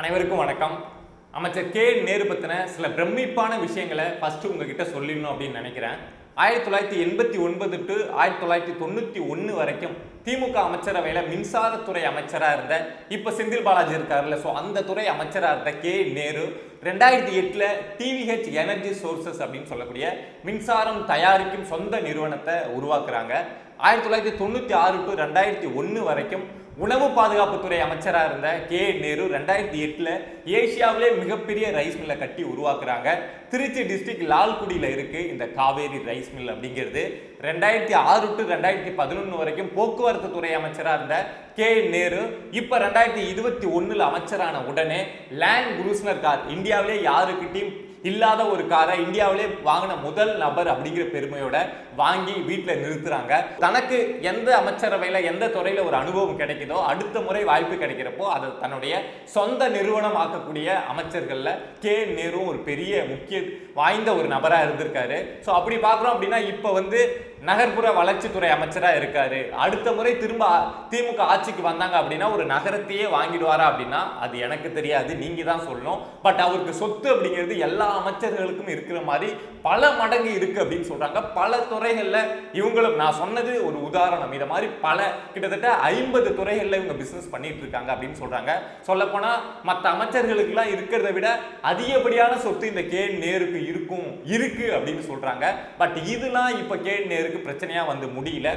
அனைவருக்கும் வணக்கம். அமைச்சர் கே. நேரு பத்தின சில பிரமிப்பான விஷயங்களை ஃபஸ்ட்டு உங்ககிட்ட சொல்லிடணும் அப்படின்னு நினைக்கிறேன். ஆயிரத்தி தொள்ளாயிரத்தி எண்பத்தி ஒன்பது டு ஆயிரத்தி தொள்ளாயிரத்தி தொண்ணூற்றி ஒன்று வரைக்கும் திமுக அமைச்சரவையில் மின்சாரத்துறை அமைச்சராக இருந்த இப்போ செந்தில் பாலாஜி இருக்காருல்ல. ஸோ அந்த துறை அமைச்சராக இருந்த கே. நேரு ரெண்டாயிரத்தி எட்டில் டிவிஹெச் எனர்ஜி சோர்சஸ் அப்படின்னு சொல்லக்கூடிய மின்சாரம் தயாரிக்கும் சொந்த நிறுவனத்தை உருவாக்குறாங்க. ஆயிரத்தி தொள்ளாயிரத்தி தொண்ணூற்றி ஆறு டு ரெண்டாயிரத்தி ஒன்று வரைக்கும் உணவு பாதுகாப்புத்துறை அமைச்சராக இருந்த கே நேரு ரெண்டாயிரத்தி எட்டில் ஏசியாவிலே மிகப்பெரிய ரைஸ் மில்லை கட்டி உருவாக்குறாங்க. திருச்சி டிஸ்ட்ரிக்ட் லால்குடியில் இருக்குது இந்த காவேரி ரைஸ் மில் அப்படிங்கிறது. ரெண்டாயிரத்தி ஆறு டு ரெண்டாயிரத்தி பதினொன்று வரைக்கும் போக்குவரத்து துறை அமைச்சராக இருந்த கே நேரு இப்போ ரெண்டாயிரத்தி இருபத்தி ஒன்றில் அமைச்சரான உடனே லேண்ட் குரூஸ்னர் கார் இந்தியாவிலே யாருக்கிட்டையும் இல்லாத ஒரு காரை இந்தியாவிலே வாங்கின முதல் நபர் அப்படிங்கிற பெருமையோட வாங்கி வீட்டில் நிறுத்துறாங்க. தனக்கு எந்த அமைச்சரவையில் எந்த துறையில் ஒரு அனுபவம் கிடைக்குதோ அடுத்த முறை வாய்ப்பு கிடைக்கிறப்போ அதை தன்னுடைய சொந்த நிறுவனம் ஆக்கக்கூடிய அமைச்சர்களில் கே. நேரும் ஒரு பெரிய முக்கிய வாய்ந்த ஒரு நபராக இருந்திருக்காரு. ஸோ அப்படி பார்க்குறோம் அப்படின்னா இப்போ வந்து நகர்ப்புற வளர்ச்சித்துறை அமைச்சராக இருக்காரு. அடுத்த முறை திரும்ப திமுக ஆட்சிக்கு வந்தாங்க அப்படின்னா ஒரு நகரத்தையே வாங்கிடுவாரா அப்படின்னா அது எனக்கு தெரியாது நீங்க தான் சொல்லணும். பட் அவருக்கு சொத்து அப்படிங்கிறது எல்லா அமைச்சர்களுக்கும் இருக்கிற மாதிரி பல மடங்கு இருக்கு அப்படின்னு சொல்றாங்க. பல துறைகளில் இவங்களும் நான் சொன்னது ஒரு உதாரணம். இதை மாதிரி பல கிட்டத்தட்ட ஐம்பது துறைகளில் இவங்க பிசினஸ் பண்ணிட்டு இருக்காங்க அப்படின்னு சொல்றாங்க. சொல்லப்போனால் மற்ற அமைச்சர்களுக்கெல்லாம் இருக்கிறத விட அதிகப்படியான சொத்து இந்த கே நேருக்கு இருக்கும் இருக்கு அப்படின்னு சொல்றாங்க. பட் இதெல்லாம் இப்போ கே நேருக்கு பிரச்சனையா வந்து முடியல.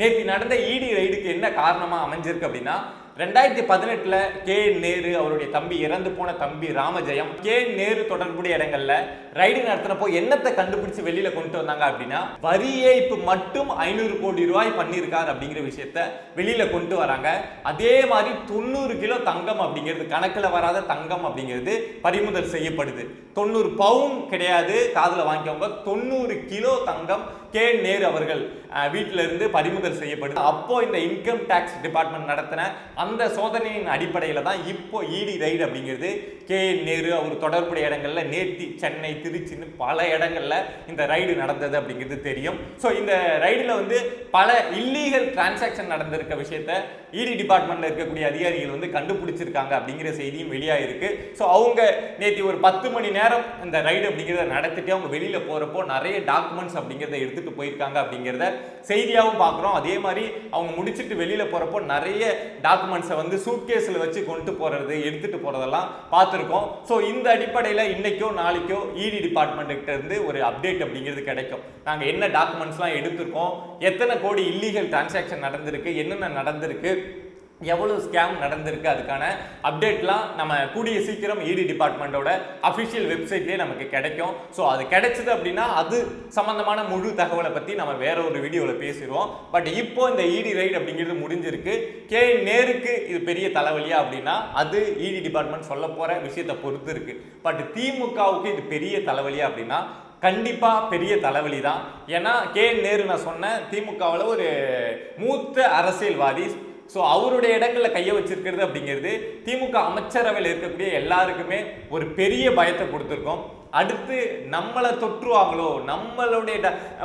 நேற்று நடந்த இடி ரைடுக்கு என்ன காரணமாக அமைஞ்சிருக்கு அப்படின்னா ரெண்டாயிரத்தி பதினெட்டுல கே நேரு அவருடைய தம்பி இறந்து போன தம்பி ராமஜெயம் கே நேரு தொடர்புடைய இடங்கள்ல ரைடு நடத்தினப்போ என்னத்தை கண்டுபிடிச்சு வெளியில் கொண்டு வந்தாங்க அப்படின்னா வரி ஏய்ப்பு மட்டும் ஐநூறு கோடி ரூபாய் பண்ணியிருக்காரு அப்படிங்கிற விஷயத்த வெளியில் கொண்டு வராங்க. அதே மாதிரி தொண்ணூறு கிலோ தங்கம் அப்படிங்கிறது கணக்கில் வராத தங்கம் அப்படிங்கிறது பறிமுதல் செய்யப்படுது. தொண்ணூறு பவுன் கிடையாது காதில் வாங்கிக்கவங்க தொண்ணூறு கிலோ தங்கம் கே நேரு அவர்கள் வீட்டிலிருந்து இருந்து பறிமுதல் செய்யப்படுது. அப்போ இந்த இன்கம் டேக்ஸ் டிபார்ட்மெண்ட் நடத்தின அந்த சோதனையின் அடிப்படையில் தான் இப்போ இடி ரைடு அப்படிங்கிறது கே நேரு அவர் தொடர்புடைய இடங்களில் நேர்த்தி சென்னை திருச்சின்னு பல இடங்களில் இந்த ரைடு நடந்தது அப்படிங்கிறது தெரியும். ஸோ இந்த ரைடில் வந்து பல இல்லீகல் டிரான்சாக்ஷன் நடந்திருக்க விஷயத்த இடி டிபார்ட்மெண்ட்டில் இருக்கக்கூடிய அதிகாரிகள் வந்து கண்டுபிடிச்சிருக்காங்க அப்படிங்கிற செய்தியும் வெளியாயிருக்கு. ஸோ அவங்க நேற்று ஒரு பத்து மணி நேரம் இந்த ரைடு அப்படிங்கிறத நடத்திட்டு அவங்க வெளியில் போகிறப்போ நிறைய டாக்குமெண்ட்ஸ் அப்படிங்கிறத எடுத்து வீட்டுக்கு போயிருக்காங்க அப்படிங்கிறத செய்தியாகவும் பார்க்குறோம். அதே மாதிரி அவங்க முடிச்சிட்டு வெளியில போறப்போ நிறைய டாக்குமெண்ட்ஸை வந்து சூட்கேஸில் வச்சு கொண்டு போறது எடுத்துட்டு போறதெல்லாம் பார்த்துருக்கோம். ஸோ இந்த அடிப்படையில் இன்னைக்கோ நாளைக்கோ இடி டிபார்ட்மெண்ட்டுக்கிட்ட இருந்து ஒரு அப்டேட் அப்படிங்கிறது கிடைக்கும். நாங்கள் என்ன டாக்குமெண்ட்ஸ்லாம் எடுத்திருக்கோம் எத்தனை கோடி இல்லீகல் டிரான்சாக்ஷன் நடந்திருக்கு என்னென்ன நடந்திருக்கு எவ்வளோ ஸ்கேம் நடந்திருக்கு அதுக்கான அப்டேட்லாம் நம்ம கூடிய சீக்கிரம் இடி டிபார்ட்மெண்ட்டோட அஃபிஷியல் வெப்சைட்லேயே நமக்கு கிடைக்கும். ஸோ அது கிடைச்சது அப்படின்னா அது சம்மந்தமான முழு தகவலை பற்றி நம்ம வேற ஒரு வீடியோவில் பேசிடுவோம் பட் இப்போ இந்த இடி ரைட் அப்படிங்கிறது முடிஞ்சிருக்கு. கே நேருக்கு இது பெரிய தலைவலியா அப்படின்னா அது இடி டிபார்ட்மெண்ட் சொல்ல போகிற விஷயத்தை பொறுத்து இருக்கு. பட் திமுகவுக்கு இது பெரிய தலைவலியா அப்படின்னா கண்டிப்பாக பெரிய தலைவலி தான் ஏன்னா கே நேரு நான் சொன்னேன் திமுகவில் ஒரு மூத்த அரசியல்வாதி ஸோ அவருடைய இடங்களில் கையை வச்சிருக்கிறது அப்படிங்கிறது திமுக அமைச்சரவையில் இருக்கக்கூடிய எல்லாருக்குமே ஒரு பெரிய பயத்தை கொடுத்துருக்கோம். அடுத்து நம்மளை தொற்றுவாங்களோ நம்மளுடைய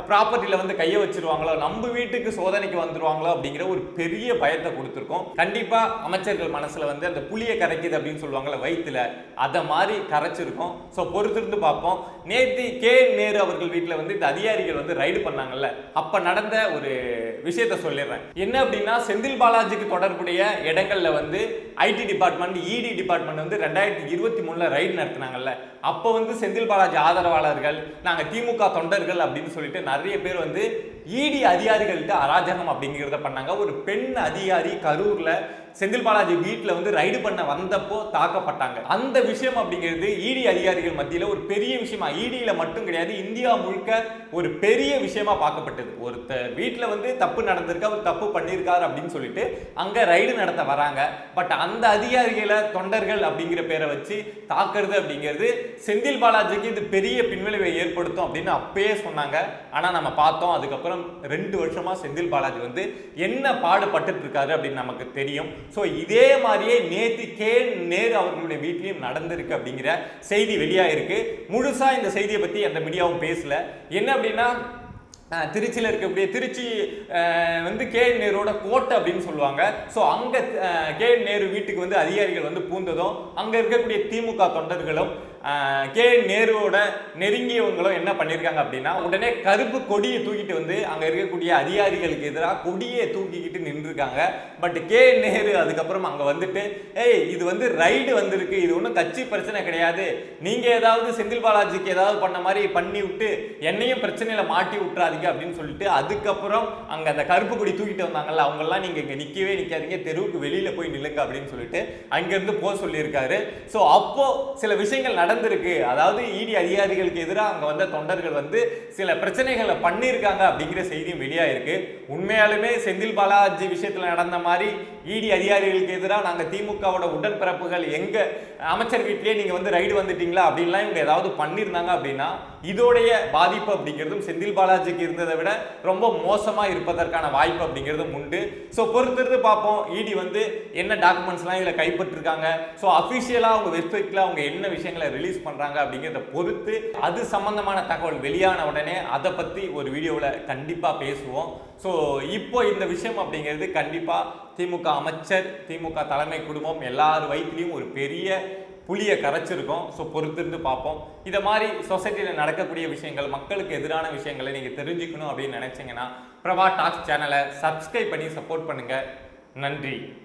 ப்ராப்பர்ட்டியில் வந்து கையை வச்சிருவாங்களோ நம்ம வீட்டுக்கு சோதனைக்கு வந்துடுவாங்களோ அப்படிங்கிற ஒரு பெரிய பயத்தை கொடுத்துருக்கோம். கண்டிப்பாக அமைச்சர்கள் மனசில் வந்து அந்த புளியை கரைக்குது அப்படின்னு சொல்லுவாங்களே வயிற்றுல அதை மாதிரி கரைச்சிருக்கோம். ஸோ பொறுத்திருந்து பார்ப்போம். நேத்தி கே. நேரு அவர்கள் வீட்டில் வந்து இந்த அதிகாரிகள் வந்து ரைடு பண்ணாங்கல்ல அப்போ நடந்த ஒரு விஷயத்த சொல்லிடுறேன். என்ன அப்படின்னா செந்தில் பாலாஜிக்கு தொடர்புடைய இடங்களில் வந்து ஐடி டிபார்ட்மெண்ட் இடி டிபார்ட்மெண்ட் வந்து ரெண்டாயிரத்தி இருபத்தி மூணில் ரைடு நடத்தினாங்கல்ல அப்போ வந்து செந்தில் பாலாஜி ஆதரவாளர்கள் நாங்கள் திமுக தொண்டர்கள் அப்படின்னு சொல்லிட்டு நிறைய பேர் வந்து இடி அதிகாரிகள்கிட்ட அராஜகம் அப்படிங்கிறத பண்ணாங்க. ஒரு பெண் அதிகாரி கரூரில் செந்தில் பாலாஜி வீட்டில் வந்து ரைடு பண்ண வந்தப்போ தாக்கப்பட்டாங்க. அந்த விஷயம் அப்படிங்கிறது இடி அதிகாரிகள் மத்தியில் ஒரு பெரிய விஷயமா இடியில் மட்டும் கிடையாது இந்தியா முழுக்க ஒரு பெரிய விஷயமா பார்க்கப்பட்டது. ஒருத்தர் வீட்டில் வந்து தப்பு நடந்திருக்கு அவர் தப்பு பண்ணியிருக்காரு அப்படின்னு சொல்லிட்டு அங்கே ரைடு நடத்த வராங்க. பட் அந்த அதிகாரிகளை தொண்டர்கள் அப்படிங்கிற பேரை வச்சு தாக்குறது அப்படிங்கிறது செந்தில் பாலாஜிக்கு இது பெரிய பின்விளைவை ஏற்படுத்தும் அப்படின்னு அப்பயே சொன்னாங்க. ஆனால் நம்ம பார்த்தோம் அதுக்கப்புறம் ரெண்டு வருஷமாக செந்தில் பாலாஜி வந்து என்ன பாடுபட்டு இருக்காரு அப்படின்னு நமக்கு தெரியும். ஸோ இதே மாதிரியே நேற்று கே நேரு அவர்களுடைய வீட்லயும் நடந்திருக்கு அப்படிங்கிற செய்தி வெளியாக இருக்குது முழுசாக இந்த செய்தியை பற்றி எந்த மீடியாவும் பேசல. என்ன அப்படின்னா திருச்சியில் இருக்கக்கூடிய திருச்சி வந்து கே என் நேருவோட கோட்டை அப்படின்னு சொல்லுவாங்க. ஸோ அங்கே கே என் நேரு வீட்டுக்கு வந்து அதிகாரிகள் வந்து பூந்ததும் அங்கே இருக்கக்கூடிய திமுக தொண்டர்களும் கே நேருவோட நெருங்கியவங்களும் என்ன பண்ணியிருக்காங்க அப்படின்னா உடனே கருப்பு கொடியை தூக்கிட்டு வந்து அங்கே இருக்கக்கூடிய அதிகாரிகளுக்கு எதிராக கொடியை தூக்கிக்கிட்டு நின்றுருக்காங்க. பட் கே நேரு அதுக்கப்புறம் அங்கே வந்துட்டு ஏய் இது வந்து ரைடு வந்திருக்கு. இது ஒன்றும் கட்சி பிரச்சனை கிடையாது. நீங்கள் ஏதாவது செந்தில் பாலாஜிக்கு ஏதாவது பண்ண மாதிரி பண்ணி விட்டு என்னையும் பிரச்சனையில் மாட்டி விட்டுறாதீங்க அப்படின்னு சொல்லிட்டு அதுக்கப்புறம் அங்கே அந்த கருப்பு கொடி தூக்கிட்டு வந்தாங்கல்ல அவங்கெல்லாம் நீங்கள் இங்கே நிற்கவே நிற்காதீங்க தெருவுக்கு வெளியில் போய் நில்லுங்க அப்படின்னு சொல்லிட்டு அங்கேருந்து போக சொல்லியிருக்காரு. ஸோ அப்போது சில விஷயங்கள் நடந்திருக்கு. அதாவது இடி அதிகாரிகளுக்கு எதிராக அங்கே வந்த தொண்டர்கள் வந்து சில பிரச்சனைகளை பண்ணியிருக்காங்க அப்படிங்கிற செய்தியும் வெளியாயிருக்கு. உண்மையாலுமே செந்தில் பாலாஜி விஷயத்தில் நடந்த மாதிரி இடி அதிகாரிகளுக்கு எதிராக நாங்கள் திமுகவோட உடன்பிறப்புகள் எங்கே அமைச்சர் வீட்டிலே நீங்கள் வந்து ரைடு வந்துட்டீங்களா அப்படின்லாம் இவங்க ஏதாவது பண்ணியிருந்தாங்க அப்படின்னா இதோடைய பாதிப்பு அப்படிங்கிறதும் செந்தில் பாலாஜிக்கு இருந்ததை விட ரொம்ப மோசமாக இருப்பதற்கான வாய்ப்பு அப்படிங்கிறதும் உண்டு. ஸோ பொறுத்திருந்து பார்ப்போம். இடி வந்து என்ன டாக்குமெண்ட்ஸ்லாம் இதில் கைப்பற்றிருக்காங்க. ஸோ அஃபிஷியலாக அவங்க வெப்சைட்டில் அவங்க என்ன விஷயங்களை ரிலீஸ் பண்ணுறாங்க அப்படிங்கிறத பொறுத்து அது சம்மந்தமான தகவல் வெளியான உடனே அதை பற்றி ஒரு வீடியோவில் கண்டிப்பாக பேசுவோம். ஸோ இப்போ இந்த விஷயம் அப்படிங்கிறது கண்டிப்பாக திமுக அமைச்சர் திமுக தலைமை குடும்பம் எல்லார் வயிற்றுலையும் ஒரு பெரிய புளியை கரைச்சிருக்கோம். ஸோ பொறுத்திருந்து பார்ப்போம். இதை மாதிரி சொசைட்டியில் நடக்கக்கூடிய விஷயங்கள் மக்களுக்கு எதிரான விஷயங்களை நீங்கள் தெரிஞ்சுக்கணும் அப்படின்னு நினச்சிங்கன்னா பிரபா டாக்ஸ் சேனலை சப்ஸ்கிரைப் பண்ணி சப்போர்ட் பண்ணுங்கள் நன்றி.